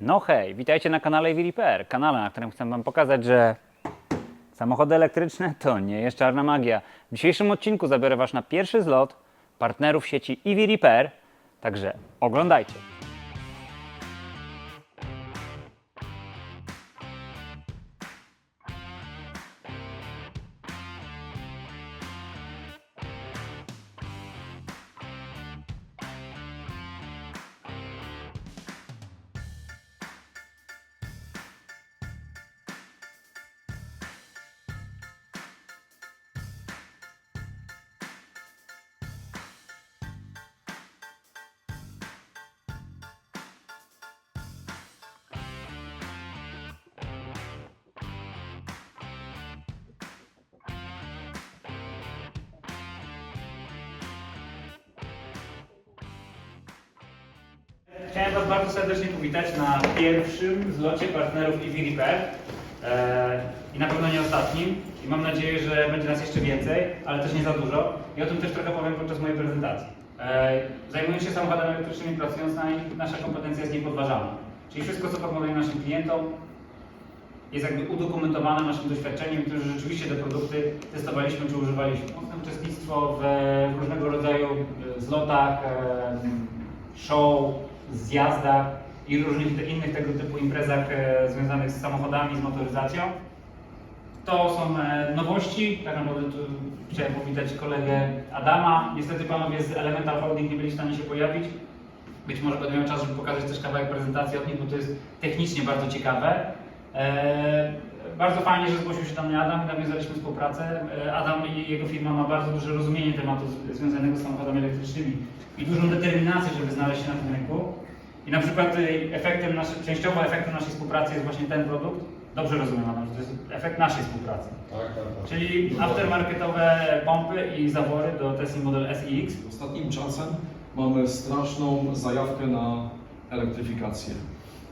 No hej, witajcie na kanale Repair, kanale, na którym chcę Wam pokazać, że samochody elektryczne to nie jest czarna magia. W dzisiejszym odcinku zabiorę Was na pierwszy zlot partnerów sieci EV Repair, także oglądajcie. Chciałem Was bardzo serdecznie powitać na pierwszym zlocie partnerów EV Repair e, i na pewno nie ostatnim i mam nadzieję, że będzie nas jeszcze więcej, ale też nie za dużo i o tym też trochę powiem podczas mojej prezentacji. E, zajmując się samochodami elektrycznymi, pracując na nich, nasza kompetencja jest niepodważalna. Czyli wszystko, co proponujemy naszym klientom, jest jakby udokumentowane naszym doświadczeniem, które rzeczywiście te produkty testowaliśmy czy używaliśmy. Mocne uczestnictwo w, w różnego rodzaju e, zlotach, e, show, zjazdach i różnych innych tego typu imprezach e, związanych z samochodami, z motoryzacją. To są e, nowości. Tak naprawdę tu chciałem powitać kolegę Adama. Niestety panowie z Elemental Holding nie byli w stanie się pojawić. Być może będę miał czas, żeby pokazać też kawałek prezentacji od nich, bo to jest technicznie bardzo ciekawe. Bardzo fajnie, że zgłosił się do mnie Adam i nawiązaliśmy współpracę. E, Adam i jego firma ma bardzo duże rozumienie tematu związanego z samochodami elektrycznymi i dużą determinację, żeby znaleźć się na tym rynku. I na przykład e, efektem naszej, częściowo efektem naszej współpracy jest właśnie ten produkt. Dobrze rozumiem Adam, że to jest efekt naszej współpracy. Tak, tak, tak. Czyli aftermarketowe pompy i zawory do Tesla Model SX. Ostatnim czasem mamy straszną zajawkę na elektryfikację.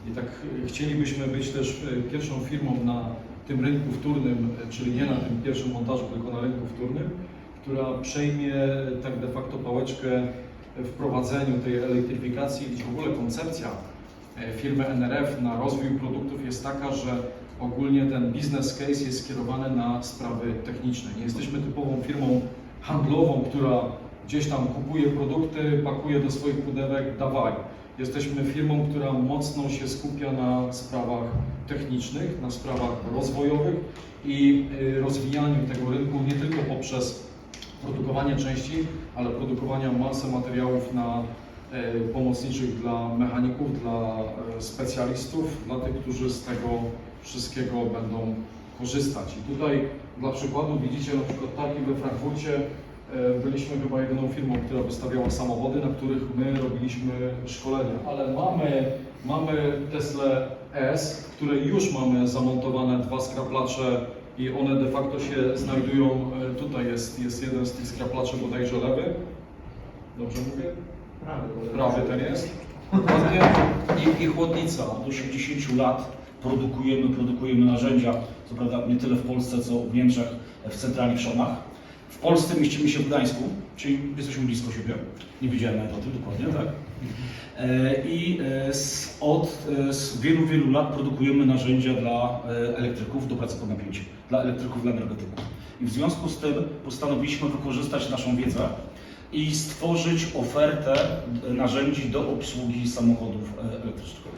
I tak chcielibyśmy być też e, pierwszą firmą na tym rynku wtórnym, e, czyli nie na tym pierwszym montażu, tylko na rynku wtórnym, która przejmie tak de facto pałeczkę w prowadzeniu tej elektryfikacji. Gdzie w ogóle koncepcja e, firmy NRF na rozwój produktów jest taka, że ogólnie ten business case jest skierowany na sprawy techniczne. Nie jesteśmy typową firmą handlową, która gdzieś tam kupuje produkty, pakuje do swoich pudełek, dawaj. Jesteśmy firmą, która mocno się skupia na sprawach technicznych, na sprawach rozwojowych i y, rozwijaniu tego rynku nie tylko poprzez produkowanie części, ale produkowania masy materiałów na e, pomocniczych dla mechaników, dla e, specjalistów, dla tych, którzy z tego wszystkiego będą korzystać. I tutaj dla przykładu widzicie na przykład targi we Frankfurcie. E, Byliśmy chyba jedyną firmą, która wystawiała samochody, na których my robiliśmy szkolenia. Ale mamy, mamy Tesla S, w której już mamy zamontowane dwa skraplacze i one de facto się znajdują, e, tutaj jest, jest jeden z tych skraplaczy bodajże lewy. Dobrze mówię? Prawy ten jest. I, I chłodnica. Od 80 lat produkujemy, produkujemy narzędzia, co prawda nie tyle w Polsce, co w Niemczech, w centrali w Szonach. W Polsce mieścimy się w Gdańsku, czyli jesteśmy blisko siebie. Nie wiedziałem nawet o tym dokładnie, tak? E, I e, z, od e, z wielu, wielu lat produkujemy narzędzia dla elektryków do pracy pod napięciem, dla elektryków, dla energetyków. I w związku z tym postanowiliśmy wykorzystać naszą wiedzę i stworzyć ofertę narzędzi do obsługi samochodów elektrycznych.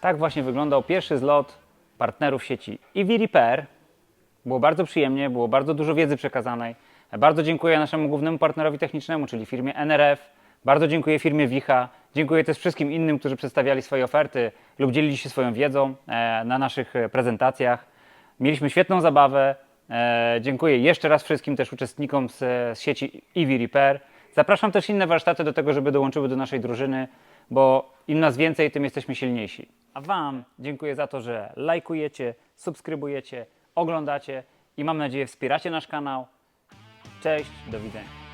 Tak właśnie wyglądał pierwszy zlot partnerów sieci EV. Było bardzo przyjemnie, było bardzo dużo wiedzy przekazanej. Bardzo dziękuję naszemu głównemu partnerowi technicznemu, czyli firmie NRF. Bardzo dziękuję firmie Wicha. Dziękuję też wszystkim innym, którzy przedstawiali swoje oferty lub dzielili się swoją wiedzą e, na naszych e, prezentacjach. Mieliśmy świetną zabawę. E, Dziękuję jeszcze raz wszystkim też uczestnikom z sieci EV Repair. Zapraszam też inne warsztaty do tego, żeby dołączyły do naszej drużyny, bo im nas więcej, tym jesteśmy silniejsi. A Wam dziękuję za to, że lajkujecie, subskrybujecie, oglądacie i mam nadzieję wspieracie nasz kanał. Cześć, do widzenia.